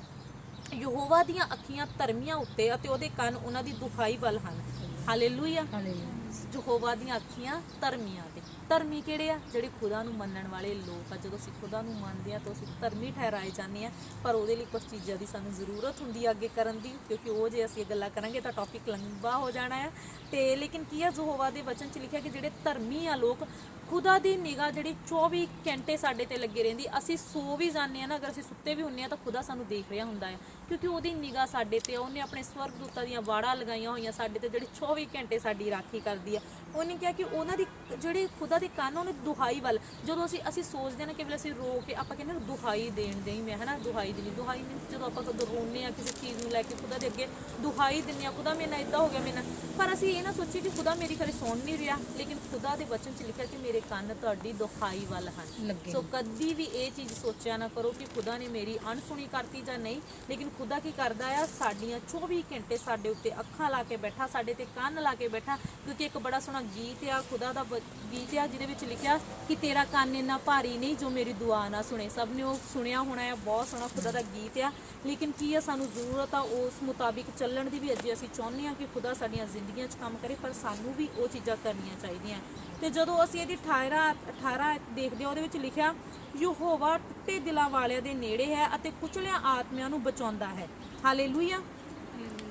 ਯਹੋਵਾ ਦੀਆਂ ਅੱਖੀਆਂ ਧਰਮੀਆਂ ਉੱਤੇ ਅਤੇ ਉਹਦੇ ਕੰਨ ਉਹਨਾਂ ਦੀ ਦੁਹਾਈ ਵੱਲ ਹਨ। ਹਾਲੇਲੂਇਆ ਹਾਲੇਲੂਇਆ ਯਹੋਵਾ ਦੀਆਂ ਅੱਖੀਆਂ ਧਰਮੀਆਂ ਤੇ। ਧਰਮੀ ਕਿਹੜੇ ਆ? ਜਿਹੜੇ ਖੁਦਾ ਨੂੰ ਮੰਨਣ ਵਾਲੇ ਲੋਕ ਆ। ਜਦੋਂ ਅਸੀਂ ਖੁਦਾ ਨੂੰ ਮੰਨਦੇ ਆ ਤਾਂ ਅਸੀਂ ਧਰਮੀ ਠਹਿਰਾਏ ਜਾਂਦੇ ਆ। ਪਰ ਉਹਦੇ ਲਈ ਕੁਝ ਚੀਜ਼ਾਂ ਦੀ ਸਾਨੂੰ ਜ਼ਰੂਰਤ ਹੁੰਦੀ ਆ ਅੱਗੇ ਕਰਨ ਦੀ, ਕਿਉਂਕਿ ਉਹ ਜੇ ਅਸੀਂ ਇਹ ਗੱਲਾਂ ਕਰਾਂਗੇ ਤਾਂ ਟੌਪਿਕ ਲੰਬਾ ਹੋ ਜਾਣਾ ਆ। ਤੇ ਲੇਕਿਨ ਕੀ ਆ? ਯਹੋਵਾ ਦੇ ਵਚਨ 'ਚ ਲਿਖਿਆ ਕਿ ਜਿਹੜੇ ਧਰਮੀ ਆ ਲੋਕ, ਖੁਦਾ ਦੀ ਨਿਗਾਹ ਜਿਹੜੀ 24 ਘੰਟੇ ਸਾਡੇ ਤੇ ਲੱਗੇ ਰਹਿੰਦੀ। ਅਸੀਂ ਸੋ ਵੀ ਜਾਂਦੇ ਆ ਨਾ, ਅਗਰ ਅਸੀਂ ਸੁੱਤੇ ਵੀ ਹੁੰਨੇ ਆ ਤਾਂ ਖੁਦਾ ਸਾਨੂੰ ਦੇਖ ਰਿਹਾ ਹੁੰਦਾ ਹੈ ਕਿਉਂਕਿ ਉਹਦੀ ਨਿਗਾਹ ਸਾਡੇ ਤੇ ਆ। ਉਹਨੇ ਆਪਣੇ ਸਵਰਗ ਦੂਤਾਂ ਦੀਆਂ ਵਾੜਾਂ ਲਗਾਈਆਂ ਹੋਈਆਂ ਸਾਡੇ ਤੇ, ਜਿਹੜੀ 24 ਘੰਟੇ ਸਾਡੀ ਰਾਖੀ ਕਰਦੀ ਆ। ਉਹਨੇ ਕਿਹਾ ਕਿ ਉਹਨਾਂ ਦੀ ਜਿਹੜੇ ਖੁਦਾ ਦੇ ਕੰਨ ਉਹਨੇ ਦੁਹਾਈ ਵੱਲ ਜਦੋਂ ਅਸੀਂ ਅਸੀਂ ਸੋਚਦੇ ਹਾਂ ਨਾ ਕਿ ਅਸੀਂ ਰੋ ਕੇ ਆਪਾਂ ਕਹਿੰਦੇ ਦੁਹਾਈ ਦੇਣ ਦੇ ਹੀ ਮੈਂ ਹਨਾ? ਦੁਹਾਈ ਦੇਣੀ ਦੁਹਾਈ ਮੀਨਸ ਜਦੋਂ ਆਪਾਂ ਕਦੋਂ ਰੋਨੇ ਆ ਕਿਸੇ ਚੀਜ਼ ਨੂੰ ਲੈ ਕੇ ਖੁਦਾ ਦੇ ਅੱਗੇ ਦੁਹਾਈ ਦਿੰਨੇ ਆ ਖੁਦਾ ਮੇਰੇ ਨਾਲ ਇਦਾਂ ਹੋ ਗਿਆ ਮੇਰੇ ਨਾਲ। ਪਰ ਅਸੀਂ ਇਹ ਨਾ ਸੋਚੀਏ ਕਿ ਖੁਦਾ ਮੇਰੀ ਖਰੇ ਸੁਣ ਨਹੀਂ ਰਿਹਾ ਲੇਕਿਨ ਖੁਦਾ ਦੇ ਵਚਨ 'ਚ ਲਿਖਿਆ ਕਿ ਮੇਰੇ ਕੰਨ ਤੁਹਾਡੀ ਦੁਹਾਈ ਵੱਲ ਹਨ। ਸੋ ਕਦੀ ਵੀ ਇਹ ਚੀਜ਼ ਸੋਚਿਆ ਨਾ ਕਰੋ ਕਿ ਖੁਦਾ ਨੇ ਮੇਰੀ ਅਣਸੁਣੀ ਕਰਤੀ ਜਾਂ ਨਹੀਂ ਲੇਕਿਨ ਖੁਦਾ ਕੀ ਕਰਦਾ ਆ? ਸਾਡੀਆਂ 24 ਘੰਟੇ ਸਾਡੇ ਉੱਤੇ ਅੱਖਾਂ ਲਾ ਕੇ ਬੈਠਾ ਸਾਡੇ ਤੇ ਕੰਨ ਲਾ ਕੇ ਬੈਠਾ ਕਿਉਂਕਿ ਇੱਕ ਬੜਾ ਸੋਹਣਾ ਗੀਤ ਆ ਖੁਦਾ ਦਾ ਗੀਤ ਆ ਜਿਹਦੇ ਵਿੱਚ ਲਿਖਿਆ ਕਿ ਤੇਰਾ ਕੰਨ ਇੰਨਾ ਭਾਰੀ ਨਹੀਂ ਜੋ ਮੇਰੀ ਦੁਆ ਨਾ ਸੁਣੇ। ਸਭ ਨੇ ਉਹ ਸੁਣਿਆ ਹੋਣਾ ਆ ਬਹੁਤ ਸੋਹਣਾ ਖੁਦਾ ਦਾ ਗੀਤ ਆ। ਲੇਕਿਨ ਕੀ ਆ, ਸਾਨੂੰ ਜ਼ਰੂਰਤ ਆ ਉਸ ਮੁਤਾਬਿਕ ਚੱਲਣ ਦੀ ਵੀ। ਅੱਜ ਅਸੀਂ ਚਾਹੁੰਦੇ ਆ ਕਿ ਖੁਦਾ ਸਾਡੀਆਂ ਜ਼ਿੰਦਗੀਆਂ 'ਚ ਕੰਮ ਕਰੇ, ਪਰ ਸਾਨੂੰ ਵੀ ਉਹ ਚੀਜ਼ਾਂ ਕਰਨੀਆਂ ਚਾਹੀਦੀਆਂ। ਤੇ ਜਦੋਂ ਅਸੀਂ ਇਹਦੀ 18 18 ਦੇਖਦੇ ਹਾਂ, ਉਹਦੇ ਵਿੱਚ ਲਿਖਿਆ, ਯਹੋਵਾ ਟੁੱਟੇ ਦਿਲਾਂ ਵਾਲਿਆਂ ਦੇ ਨੇੜੇ ਹੈ ਅਤੇ ਕੁਚਲਿਆਂ ਆਤਮਿਆਂ ਨੂੰ ਬਚਾਉਂਦਾ ਹੈ। ਹਾਲੇਲੂਇਆ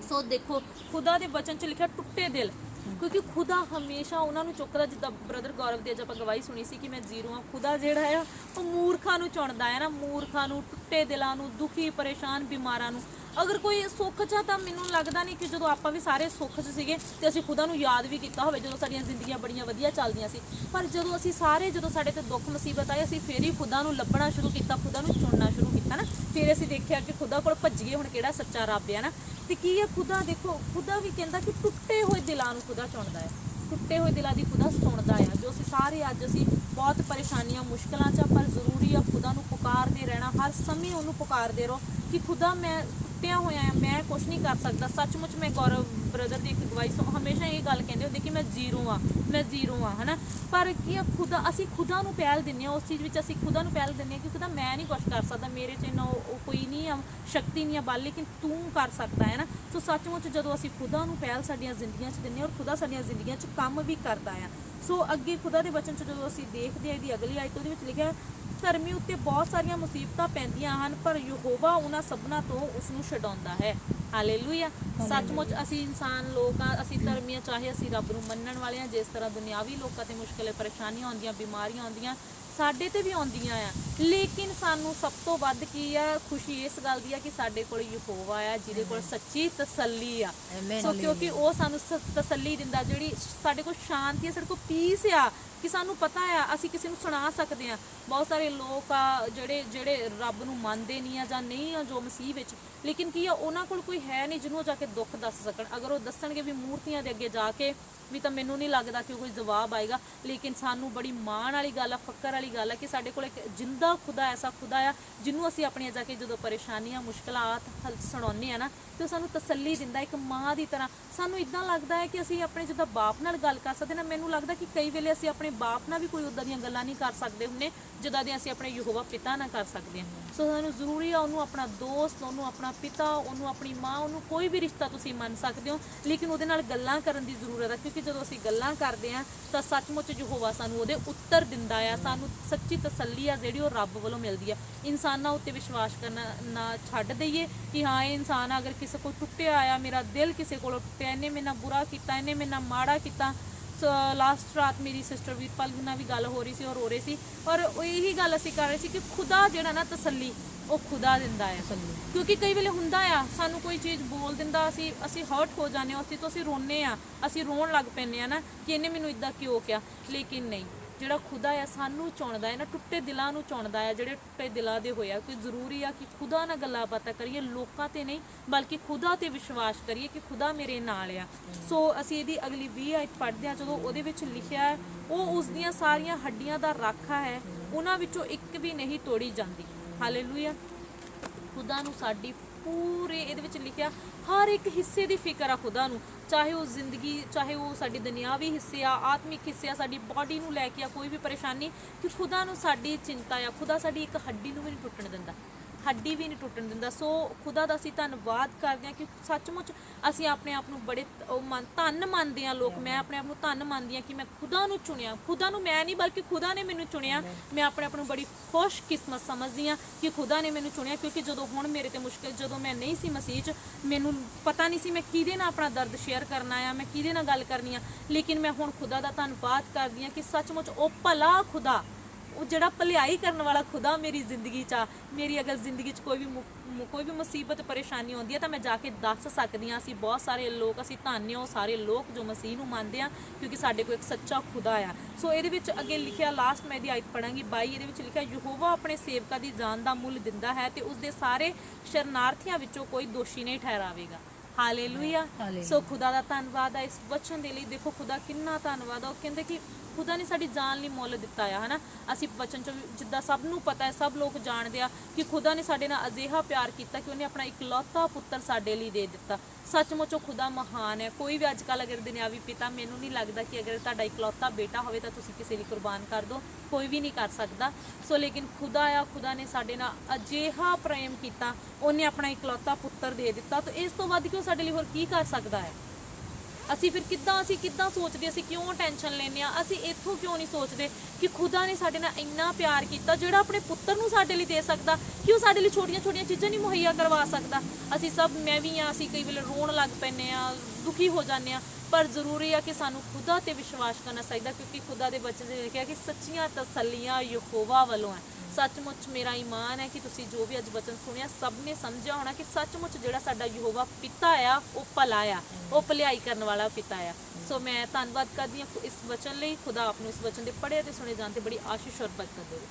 ਸੋ ਦੇਖੋ, ਖੁਦਾ ਦੇ ਵਚਨ 'ਚ ਲਿਖਿਆ, ਟੁੱਟੇ ਦਿਲ। ਕਿਉਂਕਿ ਖੁਦਾ ਹਮੇਸ਼ਾ ਉਹਨਾਂ ਨੂੰ ਚੁੱਕਦਾ ਜਿੱਦਾਂ ਬ੍ਰਦਰ ਗੌਰਵ ਦੀ ਅੱਜ ਆਪਾਂ ਗਵਾਹੀ ਸੁਣੀ ਸੀ ਕਿ ਮੈਂ ਜ਼ੀਰੋ ਆ ਖੁਦਾ ਜਿਹੜਾ ਆ, ਉਹ ਮੂਰਖਾਂ ਨੂੰ ਚੁਣਦਾ ਹੈ ਨਾ, ਮੂਰਖਾਂ ਨੂੰ, ਟੁੱਟੇ ਦਿਲਾਂ ਨੂੰ, ਦੁਖੀ, ਪਰੇਸ਼ਾਨ, ਬਿਮਾਰਾਂ ਨੂੰ। ਅਗਰ ਕੋਈ ਸੁੱਖ 'ਚ ਆ ਤਾਂ ਮੈਨੂੰ ਲੱਗਦਾ ਨਹੀਂ ਕਿ ਜਦੋਂ ਆਪਾਂ ਵੀ ਸਾਰੇ ਸੁੱਖ 'ਚ ਸੀਗੇ ਤੇ ਅਸੀਂ ਖੁਦਾ ਨੂੰ ਯਾਦ ਵੀ ਕੀਤਾ ਹੋਵੇ, ਜਦੋਂ ਸਾਡੀਆਂ ਜ਼ਿੰਦਗੀਆਂ ਬੜੀਆਂ ਵਧੀਆ ਚੱਲਦੀਆਂ ਸੀ। ਪਰ ਜਦੋਂ ਅਸੀਂ ਸਾਰੇ, ਜਦੋਂ ਸਾਡੇ ਤੇ ਦੁੱਖ ਮੁਸੀਬਤ ਆਏ, ਅਸੀਂ ਫੇਰ ਹੀ ਖੁਦਾ ਨੂੰ ਲੱਭਣਾ ਸ਼ੁਰੂ ਕੀਤਾ, ਖੁਦਾ ਨੂੰ ਚੁਣਨਾ ਸ਼ੁਰੂ ਕੀਤਾ ਨਾ। ਫਿਰ ਅਸੀਂ ਦੇਖਿਆ ਕਿ ਖੁਦਾ ਕੋਲ ਭੱਜੀਏ, ਹੁਣ ਕਿਹੜਾ ਸੱਚਾ ਰੱਬ ਹੈ ਨਾ। ਤੇ ਕੀ ਹੈ ਖੁਦਾ? ਦੇਖੋ, ਖੁਦਾ ਵੀ ਕਹਿੰਦਾ ਕਿ ਟੁੱਟੇ ਹੋਏ ਦਿਲਾਂ ਨੂੰ ਖੁਦਾ ਚੁਣਦਾ ਹੈ। ਟੁੱਟੇ ਹੋਏ ਦਿਲਾਂ ਦੀ ਖੁਦਾ ਸੁਣਦਾ ਆ ਜੋ ਅਸੀਂ ਸਾਰੇ ਅੱਜ ਅਸੀਂ ਬਹੁਤ ਪਰੇਸ਼ਾਨੀਆਂ, ਮੁਸ਼ਕਲਾਂ 'ਚ ਪਰ ਜ਼ਰੂਰੀ ਆ ਖੁਦਾ ਨੂੰ ਪੁਕਾਰਦੇ ਰਹਿਣਾ। ਹਰ ਸਮੇਂ ਉਹਨੂੰ ਪੁਕਾਰਦੇ ਰਹੋ ਕਿ ਖੁਦਾ, ਮੈਂ ਟੁੱਟਿਆ ਹੋਇਆ ਆ, ਮੈਂ ਕੁਝ ਨਹੀਂ ਕਰ ਸਕਦਾ। ਸੱਚਮੁੱਚ ਮੈਂ ਗੌਰਵ ਬ੍ਰਦਰ ਦੀ ਇੱਕ ਗਵਾਹੀ ਹਮੇਸ਼ਾ ਇਹ ਗੱਲ ਕਹਿੰਦੇ ਹੁੰਦੇ ਕਿ ਮੈਂ ਜ਼ੀਰੋ ਆ, ਮੈਂ ਜ਼ੀਰੋ ਆ, ਹਨਾ? ਪਰ ਕੀ ਖੁਦਾ ਅਸੀਂ ਖੁਦਾ ਨੂੰ ਪਹਿਲ ਦਿੰਨੇ ਆ ਉਸ ਚੀਜ਼ ਵਿੱਚ ਅਸੀਂ ਖੁਦਾ ਨੂੰ ਪਹਿਲ ਦਿੰਨੇ ਆ ਕਿ ਖੁਦਾ ਮੈਂ ਨਹੀਂ ਕੁਝ ਕਰ ਸਕਦਾ, ਮੇਰੇ 'ਚ ਇੰਨਾ ਕੋਈ ਨਹੀਂ ਆ, ਸ਼ਕਤੀ ਨਹੀਂ ਆ ਬਲ, ਲੇਕਿਨ ਤੂੰ ਕਰ ਸਕਦਾ ਹੈ ਨਾ? ਸੋ ਸੱਚਮੁੱਚ ਜਦੋਂ ਅਸੀਂ ਖੁਦਾ ਨੂੰ ਪਹਿਲ ਸਾਡੀਆਂ ਜ਼ਿੰਦਗੀਆਂ 'ਚ ਦਿੰਨੇ ਆ ਔਰ ਖੁਦਾ ਸਾਡੀਆਂ ਜ਼ਿੰਦਗੀਆਂ 'ਚ ਕੰਮ ਵੀ ਕਰਦਾ ਆ। ਸੋ ਅੱਗੇ ਖੁਦਾ ਦੇ ਵਚਨ 'ਚ ਜਦੋਂ ਅਸੀਂ ਦੇਖਦੇ ਆ ਇਹਦੀ ਅਗਲੀ ਆਇਤ ਉਹਦੇ ਵਿੱਚ ਲਿਖਿਆ ਧਰਮੀ ਉੱਤੇ ਬਹੁਤ ਸਾਰੀਆਂ ਮੁਸੀਬਤਾਂ ਪੈਂਦੀਆਂ ਹਨ ਪਰ ਯਹੋਵਾ ਉਹਨਾਂ ਸਭਨਾਂ ਤੋਂ ਉਸ ਨੂੰ ਛਡਾਉਂਦਾ ਹੈ। ਹਾਲੇਲੂਇਆ। ਸੱਚਮੁੱਚ ਅਸੀਂ ਇਨਸਾਨ ਲੋਕ ਆ ਅਸੀਂ ਧਰਮੀਆਂ ਚਾਹੇ ਅਸੀਂ ਰੱਬ ਨੂੰ ਮੰਨਣ ਵਾਲੇ ਆ ਜਿਸ ਤਰ੍ਹਾਂ ਦੁਨਿਆਵੀ ਲੋਕਾਂ ਤੇ ਮੁਸ਼ਕਲੇ ਪਰੇਸ਼ਾਨੀਆਂ ਆਉਂਦੀਆਂ ਬਿਮਾਰੀਆਂ ਆਉਂਦੀਆਂ ਸਾਡੇ ਤੇ ਵੀ ਆਉਂਦੀਆਂ ਆ। ਲੇਕਿਨ ਸਾਨੂੰ ਸਭ ਤੋਂ ਵੱਧ ਕੀ ਆ ਖੁਸ਼ੀ ਇਸ ਗੱਲ ਦੀ ਆ ਕਿ ਸਾਡੇ ਕੋਲ ਯਹੋਵਾ ਆ ਜਿਹਦੇ ਕੋਲ ਸੱਚੀ ਤਸੱਲੀ ਆ. ਸੋ ਕਿਉਂਕਿ ਉਹ ਸਾਨੂੰ ਤਸੱਲੀ ਦਿੰਦਾ ਜਿਹੜੀ ਸਾਡੇ ਕੋਲ ਸ਼ਾਂਤੀ ਆ ਸਾਡੇ ਕੋਲ ਪੀਸ ਆ ਕਿ ਸਾਨੂੰ ਪਤਾ ਆ ਅਸੀਂ ਕਿਸੇ ਨੂੰ ਸੁਣਾ ਸਕਦੇ ਆ। ਬਹੁਤ ਸਾਰੇ ਲੋਕ ਆ ਜਿਹੜੇ ਜਿਹੜੇ ਰੱਬ ਨੂੰ ਮੰਨਦੇ ਨਹੀਂ ਆ ਜਾਂ ਨਹੀਂ ਆ ਜੋ ਮਸੀਹ ਵਿੱਚ ਲੇਕਿਨ ਕੀ ਆ ਉਹਨਾਂ ਕੋਲ ਕੋਈ ਹੈ ਨਹੀਂ ਜਿਹਨੂੰ ਜਾ ਕੇ ਦੁੱਖ ਦੱਸ ਸਕਣ। ਅਗਰ ਉਹ ਦੱਸਣਗੇ ਵੀ ਮੂਰਤੀਆਂ ਦੇ ਅੱਗੇ ਜਾ ਕੇ ਵੀ ਤਾਂ ਮੈਨੂੰ ਨਹੀਂ ਲੱਗਦਾ ਕਿ ਕੋਈ ਜਵਾਬ ਆਏਗਾ ਲੇਕਿਨ ਸਾਨੂੰ ਬੜੀ ਮਾਣ ਵਾਲੀ ਗੱਲ ਆ ਫਕਰ ਵਾਲੀ ਗੱਲ ਆ ਕਿ ਸਾਡੇ ਕੋਲ ਇੱਕ ਜਿੰਦਾ ਖੁਦਾ ਐਸਾ ਖੁਦਾ ਆ, ਜਿਹਨੂੰ ਅਸੀਂ ਆਪਣੀਆਂ ਜਾ ਕੇ ਜਦੋਂ ਪਰੇਸ਼ਾਨੀਆਂ, ਮੁਸ਼ਕਲਾਂ ਹੱਲ ਸੁਣਾਉਂਦੇ ਆ ਨਾ ਤੇ ਉਹ ਸਾਨੂੰ ਤਸੱਲੀ ਦਿੰਦਾ, ਇੱਕ ਮਾਂ ਦੀ ਤਰ੍ਹਾਂ। ਸਾਨੂੰ ਇਦਾਂ ਲੱਗਦਾ ਹੈ ਕਿ ਅਸੀਂ ਆਪਣੇ ਜਿੱਦਾਂ ਬਾਪ ਨਾਲ ਗੱਲ ਕਰ ਸਕਦੇ ਨਾ, ਮੈਨੂੰ ਲੱਗਦਾ ਕਿ ਕਈ ਵੇਲੇ ਅਸੀਂ ਆਪਣੇ ਬਾਪ ਨਾਲ ਵੀ ਕੋਈ ਉਦਾਂ ਦੀਆਂ ਗੱਲਾਂ ਨਹੀਂ ਕਰ ਸਕਦੇ ਹੁੰਨੇ ਜਿੱਦਾਂ ਦੀਆਂ ਅਸੀਂ ਆਪਣੇ ਯਹੋਵਾ ਪਿਤਾ ਨਾਲ ਕਰ ਸਕਦੇ ਹਾਂ। ਸੋ ਸਾਨੂੰ ਜ਼ਰੂਰੀ ਆ ਉਹਨੂੰ ਆਪਣਾ ਦੋਸਤ, ਉਹਨੂੰ ਆਪਣਾ ਪਿਤਾ, ਉਹਨੂੰ ਆਪਣੀ ਮਾਂ, ਉਹਨੂੰ ਕੋਈ ਵੀ ਰਿਸ਼ਤਾ ਤੁਸੀਂ ਮੰਨ ਸਕਦੇ ਹੋ, ਲੇਕਿਨ ਉਹਦੇ ਨਾਲ ਗੱਲਾਂ ਕਰਨ ਦੀ ਜ਼ਰੂਰਤ ਹੈ ਕਿਉਂਕਿ ਜਦੋਂ ਅਸੀਂ ਗੱਲਾਂ ਕਰਦੇ ਹਾਂ, ਤਾਂ ਸੱਚਮੁੱਚ ਯਹੋਵਾ ਸਾਨੂੰ ਉਹਦੇ ਉੱਤਰ ਦਿੰਦਾ ਆ, ਸਾਨੂੰ ਸੱਚੀ ਤਸੱਲੀ ਆ ਜਿਹੜੀ ਉਹ ਰੱਬ ਵੱਲੋਂ ਮਿਲਦੀ ਆ। ਇਨਸਾਨਾਂ ਉੱਤੇ ਵਿਸ਼ਵਾਸ ਕਰਨਾ ਨਾ ਛੱਡ ਦਈਏ ਕਿ ਹਾਂ, ਇਹ ਇਨਸਾਨ ਅਗਰ ਕਿਸੇ ਕੋਲ ਟੁੱਟਿਆ ਆ ਮੇਰਾ ਦਿਲ ਕਿਸੇ ਕੋਲੋਂ ਟੁੱਟਿਆ ਇਹਨੇ ਮੇਰੇ ਨਾਲ ਬੁਰਾ ਕੀਤਾ ਇਹਨੇ ਮੇਰੇ ਨਾਲ ਮਾੜਾ ਕੀਤਾ। ਲਾਸਟ ਰਾਤ ਮੇਰੀ ਸਿਸਟਰ ਵੀਰਪਾਲ ਨਾਲ ਵੀ ਗੱਲ ਹੋ ਰਹੀ ਸੀ ਔਰ ਰੋ ਰਹੇ ਸੀ। ਔਰ ਉਹ ਇਹੀ ਗੱਲ ਅਸੀਂ ਕਰ ਰਹੇ ਸੀ ਕਿ ਖੁਦਾ ਜਿਹੜਾ ਨਾ ਤਸੱਲੀ ਉਹ ਖੁਦਾ ਦਿੰਦਾ ਹੈ। ਕਿਉਂਕਿ ਕਈ ਵੇਲੇ ਹੁੰਦਾ ਆ ਸਾਨੂੰ ਕੋਈ ਚੀਜ਼ ਬੋਲ ਦਿੰਦਾ ਅਸੀਂ ਅਸੀਂ ਹਰਟ ਹੋ ਜਾਂਦੇ ਹਾਂ ਚੀਜ਼ ਤੋਂ ਅਸੀਂ ਰੋਨੇ ਆ ਅਸੀਂ ਰੋਣ ਲੱਗ ਪੈਂਦੇ ਆ ਨਾ ਕਿ ਇਹਨੇ ਮੈਨੂੰ ਇਦਾਂ ਕਿਉਂ ਕਿਹਾ? ਲੇਕਿਨ ਨਹੀਂ। ਜਿਹੜਾ ਖੁਦਾ ਆ, ਸਾਨੂੰ ਚੁਣਦਾ ਹੈ ਨਾ, ਟੁੱਟੇ ਦਿਲਾਂ ਨੂੰ ਚੁਣਦਾ ਹੈ, ਜਿਹੜੇ ਟੁੱਟੇ ਦਿਲਾਂ ਦੇ ਹੋਇਆ ਕਿ ਜ਼ਰੂਰੀ ਆ ਕਿ ਖੁਦਾ ਨਾਲ ਗੱਲਾਂ ਬਾਤਾਂ ਕਰੀਏ, ਲੋਕਾਂ ਤੇ ਨਹੀਂ, ਬਲਕਿ ਖੁਦਾ ਤੇ ਵਿਸ਼ਵਾਸ ਕਰੀਏ ਕਿ ਖੁਦਾ ਮੇਰੇ ਨਾਲ ਆ। ਸੋ ਅਸੀਂ ਇਹਦੀ ਅਗਲੀ 20 ਆਇਤ ਪੜ੍ਹਦੇ ਆ ਜਦੋਂ ਉਹਦੇ ਵਿੱਚ ਲਿਖਿਆ ਉਹ ਉਸ ਦੀਆਂ ਸਾਰੀਆਂ ਹੱਡੀਆਂ ਦਾ ਰਾਖਾ ਹੈ, ਉਹਨਾਂ ਵਿੱਚੋਂ ਇੱਕ ਵੀ ਨਹੀਂ ਤੋੜੀ ਜਾਂਦੀ। ਹਾਲੇਲੂਇਆ ਖੁਦਾ ਨੂੰ ਸਾਡੀ ਪੂਰੇ, ਇਹਦੇ ਵਿੱਚ ਲਿਖਿਆ, ਹਰ ਇੱਕ ਹਿੱਸੇ ਦੀ ਫਿਕਰ ਆ ਖੁਦਾ ਨੂੰ। ਚਾਹੇ ਉਹ ਜ਼ਿੰਦਗੀ, ਚਾਹੇ ਉਹ ਸਾਡੀ ਦੁਨਿਆਵੀ ਹਿੱਸੇ ਆ, ਆਤਮਿਕ ਹਿੱਸੇ ਆ, ਸਾਡੀ ਬਾਡੀ ਨੂੰ ਲੈ ਕੇ ਆ ਕੋਈ ਵੀ ਪਰੇਸ਼ਾਨੀ, ਕਿ ਖੁਦਾ ਨੂੰ ਸਾਡੀ ਚਿੰਤਾ ਆ, ਖੁਦਾ ਸਾਡੀ ਇੱਕ ਹੱਡੀ ਨੂੰ ਵੀ ਨਹੀਂ ਟੁੱਟਣ ਦਿੰਦਾ। ਹੱਡੀ ਵੀ ਨਹੀਂ ਟੁੱਟਣ ਦਿੰਦਾ। ਸੋ ਖੁਦਾ ਦਾ ਅਸੀਂ ਧੰਨਵਾਦ ਕਰਦੇ ਹਾਂ ਕਿ ਸੱਚਮੁੱਚ ਅਸੀਂ ਆਪਣੇ ਆਪ ਨੂੰ ਬੜੇ ਉਹ ਮੰਨ, ਧੰਨ ਮੰਨਦੇ ਹਾਂ ਲੋਕ। ਮੈਂ ਆਪਣੇ ਆਪ ਨੂੰ ਧੰਨ ਮੰਨਦੀ ਹਾਂ ਕਿ ਮੈਂ ਖੁਦਾ ਨੂੰ ਚੁਣਿਆ। ਖੁਦਾ ਨੂੰ ਮੈਂ ਨਹੀਂ ਬਲਕਿ ਖੁਦਾ ਨੇ ਮੈਨੂੰ ਚੁਣਿਆ। ਮੈਂ ਆਪਣੇ ਆਪ ਨੂੰ ਬੜੀ ਖੁਸ਼ ਕਿਸਮਤ ਸਮਝਦੀ ਹਾਂ ਕਿ ਖੁਦਾ ਨੇ ਮੈਨੂੰ ਚੁਣਿਆ ਕਿਉਂਕਿ ਜਦੋਂ ਹੁਣ ਮੇਰੇ ਤੇ ਮੁਸ਼ਕਿਲ, ਜਦੋਂ ਮੈਂ ਨਹੀਂ ਸੀ ਮਸੀਹ 'ਚ, ਮੈਨੂੰ ਪਤਾ ਨਹੀਂ ਸੀ ਮੈਂ ਕਿਹਦੇ ਨਾਲ ਆਪਣਾ ਦਰਦ ਸ਼ੇਅਰ ਕਰਨਾ ਆ ਮੈਂ ਕਿਹਦੇ ਨਾਲ ਗੱਲ ਕਰਨੀ ਆ। ਲੇਕਿਨ ਮੈਂ ਹੁਣ ਖੁਦਾ ਦਾ ਧੰਨਵਾਦ ਕਰਦੀ ਹਾਂ ਕਿ ਸੱਚਮੁੱਚ ਉਹ ਭਲਾ ਖੁਦਾ ਉਹ ਜਿਹੜਾ ਭਲਾਈ ਕਰਨ ਵਾਲਾ ਖੁਦਾ ਮੇਰੀ ਜ਼ਿੰਦਗੀ 'ਚ ਆ ਮੇਰੀ ਅਗਰ ਜ਼ਿੰਦਗੀ 'ਚ ਕੋਈ ਵੀ ਮੁ- ਕੋਈ ਵੀ ਮੁਸੀਬਤ ਪਰੇਸ਼ਾਨੀ ਆਉਂਦੀ ਹੈ ਤਾਂ ਮੈਂ ਜਾ ਕੇ ਦੱਸ ਸਕਦੀ ਹਾਂ ਅਸੀਂ ਬਹੁਤ ਸਾਰੇ ਲੋਕ ਅਸੀਂ ਧੰਨ ਹਾਂ ਉਹ ਸਾਰੇ ਲੋਕ ਜੋ ਮਸੀਹ ਨੂੰ ਮੰਨਦੇ ਆ ਕਿਉਂਕਿ ਸਾਡੇ ਕੋਲ ਇੱਕ ਸੱਚਾ ਖੁਦਾ ਆ। ਸੋ ਇਹਦੇ ਵਿੱਚ ਅੱਗੇ ਲਿਖਿਆ ਲਾਸਟ ਮੈਂ ਇਹਦੀ ਆਇਤ ਪੜਾਂਗੀ 22 ਇਹਦੇ ਵਿੱਚ ਲਿਖਿਆ ਯਹੋਵਾ ਆਪਣੇ ਸੇਵਕਾਂ ਦੀ ਜਾਨ ਦਾ ਮੁੱਲ ਦਿੰਦਾ ਹੈ ਤੇ ਉਸ ਦੇ ਸਾਰੇ ਸ਼ਰਨਾਰਥੀਆਂ ਵਿੱਚੋਂ ਕੋਈ ਦੋਸ਼ੀ ਨਹੀਂ ਠਹਿਰਾਵੇਗਾ। Hallelujah hallelujah. ਸੋ ਖੁਦਾ ਦਾ ਧੰਨਵਾਦ ਆ ਇਸ ਵਚਨ ਦੇ ਲਈ। ਦੇਖੋ ਖੁਦਾ ਕਿੰਨਾ ਧੰਨਵਾਦ ਆ। ਉਹ ਕਹਿੰਦੇ ਕਿ ਖੁਦਾ ਨੇ ਸਾਡੀ ਜਾਨ ਲਈ ਮੁੱਲ ਦਿੱਤਾ ਆ, ਹਨਾ? ਅਸੀਂ ਵਚਨ ਚ ਜਿੱਦਾਂ ਸਭ ਨੂੰ ਪਤਾ ਹੈ, ਸਭ ਲੋਕ ਜਾਣਦੇ ਆ ਕਿ ਖੁਦਾ ਨੇ ਸਾਡੇ ਨਾਲ ਅਜਿਹਾ ਪਿਆਰ ਕੀਤਾ ਕਿ ਉਹਨੇ ਆਪਣਾ ਇਕਲੌਤਾ ਪੁੱਤਰ ਸਾਡੇ ਲਈ ਦੇ ਦਿੱਤਾ। ਸੱਚਮੁੱਚ ਉਹ ਖੁਦਾ ਮਹਾਨ ਹੈ। ਕੋਈ ਵੀ ਅੱਜ ਕੱਲ ਅਗਰ ਦੁਨਿਆਵੀ ਪਿਤਾ, ਮੈਨੂੰ ਨਹੀਂ ਲੱਗਦਾ ਕਿ ਅਗਰ ਤੁਹਾਡਾ ਇਕਲੌਤਾ ਬੇਟਾ ਹੋਵੇ ਤਾਂ ਤੁਸੀਂ ਕਿਸੇ ਲਈ ਕੁਰਬਾਨ ਕਰ ਦਿਓ। ਕੋਈ ਵੀ ਨਹੀਂ ਕਰ ਸਕਦਾ। ਸੋ ਲੇਕਿਨ ਖੁਦਾ ਆ, ਖੁਦਾ ਨੇ ਸਾਡੇ ਨਾਲ ਅਜਿਹਾ ਪ੍ਰੇਮ ਕੀਤਾ, ਉਹਨੇ ਆਪਣਾ ਇਕਲੌਤਾ ਪੁੱਤਰ ਦੇ ਦਿੱਤਾ। ਤਾਂ ਇਸ ਤੋਂ ਵੱਧ ਕਿ ਉਹ ਸਾਡੇ ਲਈ ਹੋਰ ਕੀ ਕਰ ਸਕਦਾ ਹੈ? ਅਸੀਂ ਫਿਰ ਕਿੱਦਾਂ, ਅਸੀਂ ਕਿੱਦਾਂ ਸੋਚਦੇ, ਅਸੀਂ ਕਿਉਂ ਟੈਨਸ਼ਨ ਲੈਂਦੇ ਆ ਅਸੀਂ ਇੱਥੋਂ ਕਿਉਂ ਨਹੀਂ ਸੋਚਦੇ ਕਿ ਖੁਦਾ ਨੇ ਸਾਡੇ ਨਾਲ ਇੰਨਾ ਪਿਆਰ ਕੀਤਾ, ਜਿਹੜਾ ਆਪਣੇ ਪੁੱਤਰ ਨੂੰ ਸਾਡੇ ਲਈ ਦੇ ਸਕਦਾ, ਕਿ ਉਹ ਸਾਡੇ ਲਈ ਛੋਟੀਆਂ ਛੋਟੀਆਂ ਚੀਜ਼ਾਂ ਨਹੀਂ ਮੁਹੱਈਆ ਕਰਵਾ ਸਕਦਾ? ਅਸੀਂ ਸਭ, ਮੈਂ ਵੀ ਆ ਅਸੀਂ ਕਈ ਵੇਲੇ ਰੋਣ ਲੱਗ ਪੈਂਦੇ ਆ ਦੁਖੀ ਹੋ ਜਾਂਦੇ ਆ ਪਰ ਜ਼ਰੂਰੀ ਆ ਕਿ ਸਾਨੂੰ ਖੁਦਾ ਤੇ ਵਿਸ਼ਵਾਸ ਕਰਨਾ ਚਾਹੀਦਾ, ਕਿਉਂਕਿ ਖੁਦਾ ਦੇ ਬੱਚੇ ਨੇ ਲਿਖਿਆ ਕਿ ਸੱਚੀਆਂ ਤਸੱਲੀਆਂ ਯਹੋਵਾ ਵੱਲੋਂ ਹੈ। ਸੱਚਮੁੱਚ ਮੇਰਾ ਈਮਾਨ ਹੈ ਕਿ ਤੁਸੀਂ ਜੋ ਵੀ ਅੱਜ ਵਚਨ ਸੁਣਿਆ, ਸਭ ਨੇ ਸਮਝਿਆ ਹੋਣਾ ਕਿ ਸੱਚਮੁੱਚ ਜਿਹੜਾ ਸਾਡਾ ਯਹੋਵਾ ਪਿਤਾ ਆ, ਉਹ ਭਲਾ ਆ। ਉਹ ਭਲਾਈ ਕਰਨ ਵਾਲਾ ਪਿਤਾ ਆ। ਸੋ ਮੈਂ ਧੰਨਵਾਦ ਕਰਦੀ ਹਾਂ ਇਸ ਵਚਨ ਲਈ। ਖੁਦਾ ਆਪ ਨੂੰ ਇਸ ਵਚਨ ਦੇ ਪੜ੍ਹੇ ਤੇ ਸੁਣੇ ਜਾਣ ਤੇ ਬੜੀ ਆਸ਼ੀਸ਼ ਔਰ ਬਰਕਤ ਦੇਵੇ।